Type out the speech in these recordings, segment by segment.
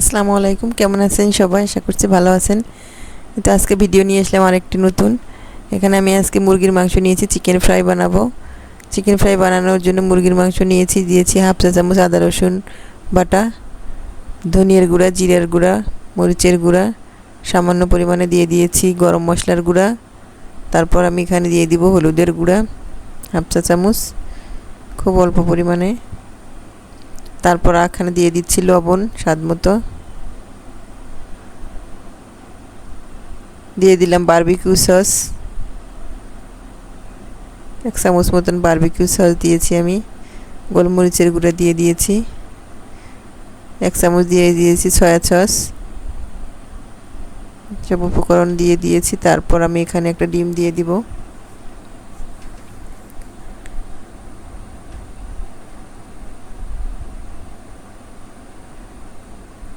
আসসালামু আলাইকুম, কেমন আছেন সবাই? আশা করছি ভালো আছেন। তো আজকে ভিডিও নিয়ে আসলাম আরেকটি নতুন। এখানে আমি আজকে মুরগির মাংস নিয়েছি চিকেন ফ্রাই বানাবো। চিকেন ফ্রাই বানানোর জন্য মুরগির মাংস নিয়েছি, দিয়েছি হাফ চা চামচ আদা, রসুন বাটা, ধনিয়ার গুঁড়া, জিরার গুঁড়া, মরিচের গুঁড়া, সামান্য পরিমাণে দিয়ে দিয়েছি গরম মশলার গুঁড়া। তারপর আমি এখানে দিয়ে দিব হলুদের গুঁড়া, হাফ চা চামচ, খুব অল্প পরিমাণে। তারপর এখানে দিয়ে দিচ্ছি লবণ, স্বাদ মতো। দিয়ে দিলাম বারবিকিউ সস এক চামচ মতন বারবিকিউ সস দিয়েছি আমি। গোলমরিচের গুঁড়া দিয়ে দিয়েছি। এক চামচ দিয়ে দিয়েছি সয়া সস সব উপকরণ দিয়ে দিয়েছি। তারপর আমি এখানে একটা ডিম দিয়ে দিব।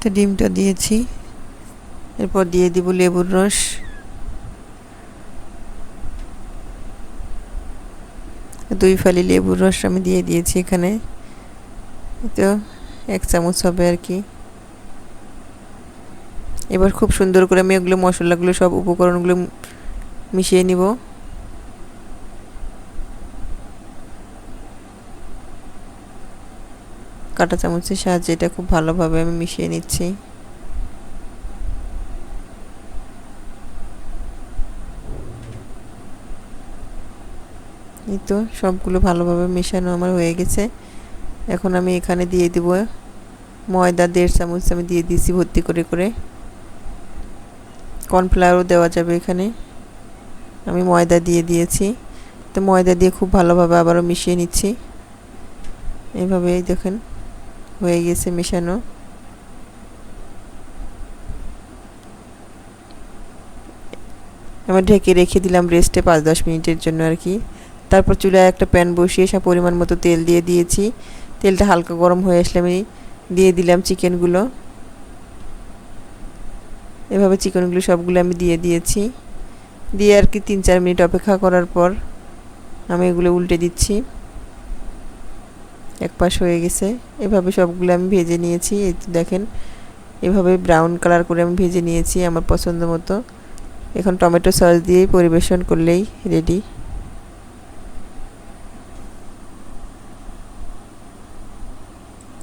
তো ডিমটা দিয়েছি। এরপর দিয়ে দিব লেবুর রস। দুই ফালি লেবুর রস আমি দিয়ে দিয়েছি এখানে। তো এক চামচ হবে আর কি। এবার খুব সুন্দর করে আমি এগুলো মশলাগুলো সব উপকরণগুলো মিশিয়ে নিব। কাঁটা চামচের সাহায্যে এটা খুব ভালোভাবে আমি মিশিয়ে নিচ্ছি। এই তো সবগুলো ভালোভাবে মেশানো আমার হয়ে গেছে। এখন আমি এখানে দিয়ে দিব ময়দা, দেড় চামচ আমি দিয়ে দিয়েছি ভর্তি করে করে। কর্নফ্লাওয়ারও দেওয়া যাবে এখানে। আমি ময়দা দিয়ে দিয়েছি। তো ময়দা দিয়ে খুব ভালোভাবে আবারও মিশিয়ে নিচ্ছি। এভাবেই দেখেন। হয়ে গেছে মেশানো আমি ঢেকে রেখে দিলাম রেস্টে পাঁচ দশ মিনিটের জন্য আর কি। তারপর চুলায় একটা প্যান বসিয়ে সব পরিমাণ মতো তেল দিয়ে দিয়েছি। তেলটা হালকা গরম হয়ে আসলে আমি দিয়ে দিলাম চিকেনগুলো। এভাবে চিকেনগুলো সবগুলো আমি দিয়ে দিয়েছি। দিয়ে আর কি তিন চার মিনিট অপেক্ষা করার পর আমি এগুলো উল্টে দিচ্ছি। এক পাশ হয়ে গেছে। এভাবে সবগুলো আমি ভেজে নিয়েছি। এই তো দেখেন, এভাবে ব্রাউন কালার করে আমি ভেজে নিয়েছি আমার পছন্দ মতো। এখন টমেটো সস দিয়েই পরিবেশন করলেই রেডি